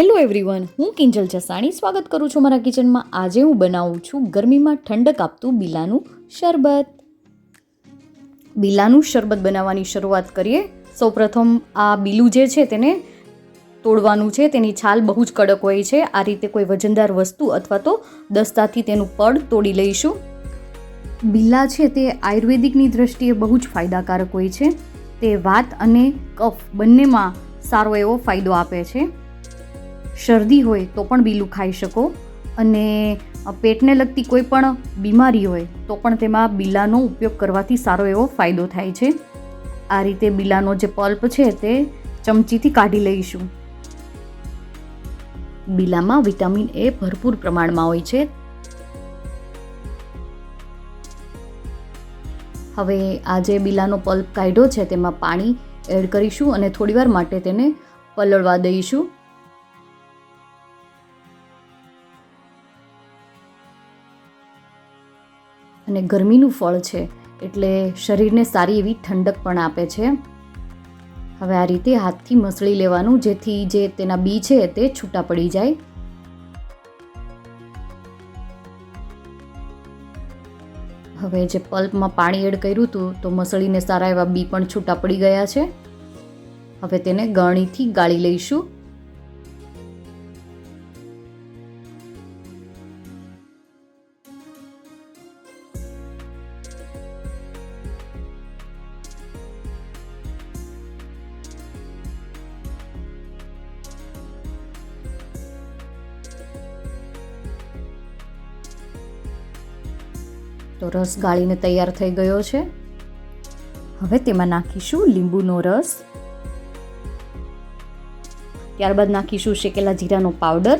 Everyone હું કિંજલ જસાણી સ્વાગત કરું છું મારા કિચનમાં. આજે હું બનાવું છું ગરમીમાં ઠંડક આપતું બીલાનું શરબત. બીલાનું શરબત બનાવવાની શરૂઆત કરીએ. સૌપ્રથમ આ બીલું જે છે તેને તોડવાનું છે. તેની છાલ બહુ જ કડક હોય છે. આ રીતે કોઈ વજનદાર વસ્તુ અથવા તો દસ્તાથી તેનું પડ તોડી લઈશું. બીલા છે તે આયુર્વેદિકની દ્રષ્ટિએ બહુ જ ફાયદાકારક હોય છે. તે વાત અને કફ બંનેમાં સારો એવો ફાયદો આપે છે. શરદી હોય તો પણ બીલું ખાઈ શકો. અને પેટને લગતી કોઈ પણ બીમારી હોય તો પણ તેમાં બિલાનો ઉપયોગ કરવાથી સારો એવો ફાયદો થાય છે. આ રીતે બીલાનો જે પલ્પ છે તે ચમચીથી કાઢી લઈશું. બીલામાં વિટામિન એ ભરપૂર પ્રમાણમાં હોય છે. હવે, આ જે બિલાનો પલ્પ કાઢ્યો છે તેમાં પાણી એડ કરીશું અને થોડીવાર માટે તેને પલળવા દઈશું. અને ગરમીનું ફળ છે, એટલે શરીરને સારી એવી ઠંડક પણ આપે છે. હવે આ રીતે હાથથી મસળી લેવાનું, જેથી જે તેના બી છે તે છૂટા પડી જાય. હવે જે પલ્પમાં પાણી એડ કર્યું હતું, તો મસળીને સારા એવા બી પણ છૂટા પડી ગયા છે. હવે તેને ગળણીથી ગાળી લઈશું. તો રસ ગાળીને તૈયાર થઈ ગયો છે. હવે તેમાં નાખીશું લીંબુનો રસ. ત્યારબાદ નાખીશું શેકેલા જીરાનો પાવડર,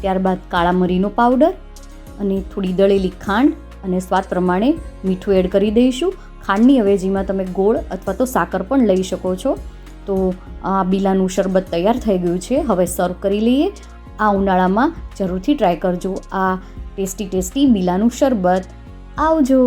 ત્યારબાદ કાળા મરીનો પાવડર અને થોડી દળેલી ખાંડ અને સ્વાદ પ્રમાણે મીઠું એડ કરી દઈશું. ખાંડની અવેજીમાં તમે ગોળ અથવા તો સાકર પણ લઈ શકો છો. તો આ બીલાનું શરબત તૈયાર થઈ ગયું છે. હવે સર્વ કરી લઈએ. આ ઉનાળામાં જરૂરથી ટ્રાય કરજો. આ ટેસ્ટી ટેસ્ટી બીલાનું શરબત. આવજો.